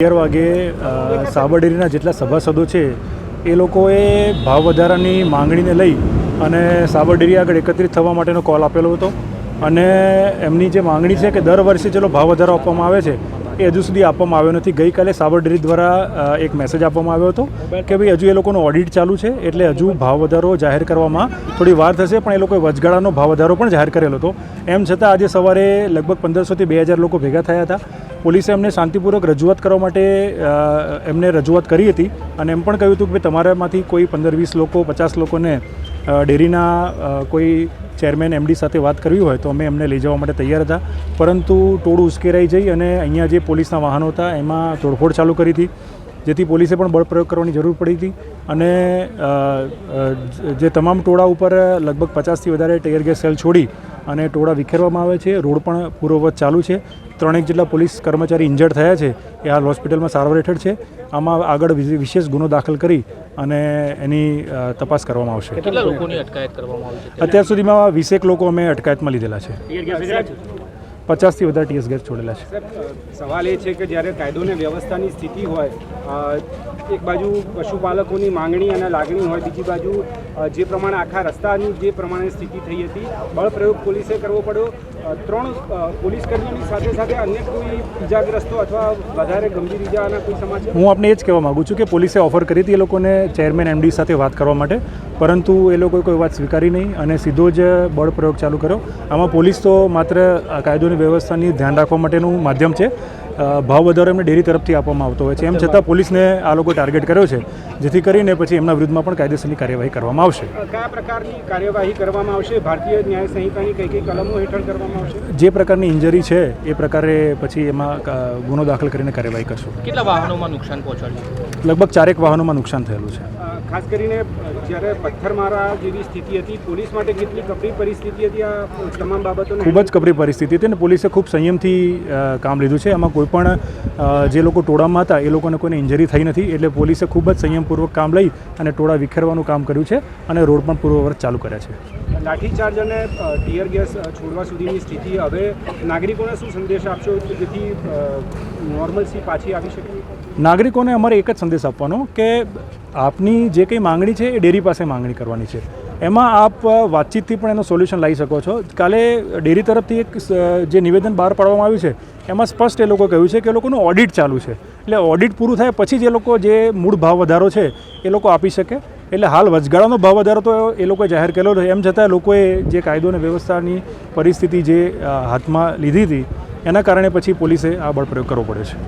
અગિયાર વાગે સાબરડેરીના જેટલા સભાસદો છે, એ લોકોએ ભાવ વધારાની માંગણીને લઈ અને સાબરડેરી આગળ એકત્રિત થવા માટેનો કોલ આપેલો હતો. અને એમની જે માંગણી છે કે દર વર્ષે ચલો ભાવ વધારો આપવામાં આવે છે, એ હજુ સુધી આપવામાં આવ્યો નથી. ગઈકાલે સાબરડેરી દ્વારા એક મેસેજ આપવામાં આવ્યો હતો કે ભાઈ હજુ એ લોકોનો ઓડિટ ચાલુ છે, એટલે હજુ ભાવ વધારો જાહેર કરવામાં થોડી વાર થશે, પણ એ લોકોએ વચગાળાનો ભાવ વધારો પણ જાહેર કરેલો હતો. એમ છતાં આજે સવારે લગભગ પંદરસોથી બે હજાર લોકો ભેગા થયા હતા. પોલીસે એમને શાંતિપૂર્વક રજૂઆત કરવા માટે એમને રજૂઆત કરી હતી અને એમ પણ કહ્યું હતું કે તમારામાંથી કોઈ પંદર વીસ લોકો, પચાસ લોકોને ડેરીના કોઈ ચેરમેન એમડી સાથે વાત કરવી હોય તો અમે એમને લઈ જવા માટે તૈયાર હતા. પરંતુ ટોળું ઉશ્કેરાઈ જઈ અને અહીંયા જે પોલીસના વાહનો હતા, એમાં તોડફોડ ચાલુ કરી હતી, જેથી પોલીસે પણ બળપ્રયોગ કરવાની જરૂર પડી હતી અને જે તમામ ટોળા ઉપર લગભગ પચાસથી વધારે ટેયર ગેસ સેલ છોડી અને ટોળા વિખેરવામાં આવે છે. રોડ પણ પૂર્વવત ચાલુ છે. ત્રણેક જેટલા પોલીસ કર્મચારી ઇન્જર્ડ થયા છે. એ હાલ હોસ્પિટલમાં સારવાર હેઠળ છે. આમાં આગળ વિશેષ ગુનો દાખલ કરી અને એની તપાસ કરવામાં આવશે. કેટલા લોકોની અટકાયત કરવામાં આવી અત્યાર સુધીમાં વીસેક લોકો અમે અટકાયતમાં લીધેલા છે? પચાસથી વધારે ટીએસ ગેસ છોડેલા છે. સવાલ એ છે કે જ્યારે કાયદો ને વ્યવસ્થાની સ્થિતિ હોય એક બાજુ પશુપાલકોની માંગણી અને લાગણી હોય, બીજી બાજુ જે પ્રમાણે આખા રસ્તાની જે પ્રમાણે સ્થિતિ થઈ હતી બળપ્રયોગ પોલીસે કરવો પડ્યો ત્રણ પોલીસ કર્મીઓની સાથે સાથે અન્ય કોઈ ઇજાગ્રસ્તો અથવા વધારે ગંભીર ઇજાના કોઈ સમાચાર? હું આપને એ જ કહેવા માગું છું કે પોલીસે ઓફર કરી હતી એ લોકોને ચેરમેન એમડી સાથે વાત કરવા માટે પરંતુ એ લોકોએ કોઈ વાત સ્વીકારી નહીં અને સીધો જ બળ પ્રયોગ ચાલુ કર્યો. આમાં પોલીસ તો માત્ર કાયદોની વ્યવસ્થાની ધ્યાન રાખવા માટેનું માધ્યમ છે. ભાવ વધારો એમને ડેરી તરફથી આપવામાં આવતો હોય છે. એમ છતાં પોલીસને આ લોકો ટાર્ગેટ કર્યો છે. જેથી કરીને પછી એમના વિરુદ્ધમાં પણ કાયદેસરની કાર્યવાહી કરવામાં આવશે. કયા પ્રકારની કાર્યવાહી કરવામાં આવશે? ભારતીય ન્યાય સંહિતાની કઈ કઈ કલમો હેઠળ કરવામાં આવશે? જે પ્રકારની ઇન્જરી છે એ પ્રકારે પછી એમાં ગુનો દાખલ કરીને કાર્યવાહી કરશું. કેટલા વાહનોમાં નુકસાન પહોંચાડ્યું? લગભગ ચારેક વાહનોમાં નુકસાન થયેલું છે. ખાસ કરીને જ્યારે પથ્થરમારા જેવી સ્થિતિ હતી પોલીસ માટે કેટલી કપરી પરિસ્થિતિ હતી આ તમામ બાબતો ખૂબ જ કપરી પરિસ્થિતિ હતી અને પોલીસે ખૂબ સંયમથી કામ લીધું છે. એમાં કોઈ પણ જે લોકો ટોળામાં હતા એ લોકોને કોઈને ઇન્જરી થઈ નથી એટલે પોલીસે ખૂબ જ સંયમપૂર્વક કામ લઈ અને ટોળા વિખેરવાનું કામ કર્યું છે અને રોડ પણ પૂર્વવર્ત ચાલુ કર્યા છે. લાઠીચાર્જ અને ટીયર ગેસ છોડવા સુધીની સ્થિતિ હવે નાગરિકોને શું સંદેશ આપશો જેથી નોર્મલસી પાછી આવી શકે? નાગરિકોને અમારે એક જ સંદેશ આપવાનો કે આપની જે કંઈ માંગણી છે એ ડેરી પાસે માંગણી કરવાની છે. એમાં આપ વાતચીતથી પણ એનો સોલ્યુશન લાવી શકો છો. કાલે ડેરી તરફથી એક જે નિવેદન બહાર પાડવામાં આવ્યું છે, એમાં સ્પષ્ટ એ લોકો કહ્યું છે કે એ લોકોનું ઓડિટ ચાલુ છે. એટલે ઓડિટ પૂરું થાય પછી જ લોકો જે મૂળ ભાવ વધારો છે, એ લોકો આપી શકે. એટલે હાલ વચગાળાનો ભાવ વધારો તો એ લોકોએ જાહેર કરેલો છે એમ છતાં લોકોએ જે કાયદો અને વ્યવસ્થાની પરિસ્થિતિ જે હાથમાં લીધી હતી, એના કારણે પછી પોલીસે આ બળ પ્રયોગ કરવો પડ્યો છે.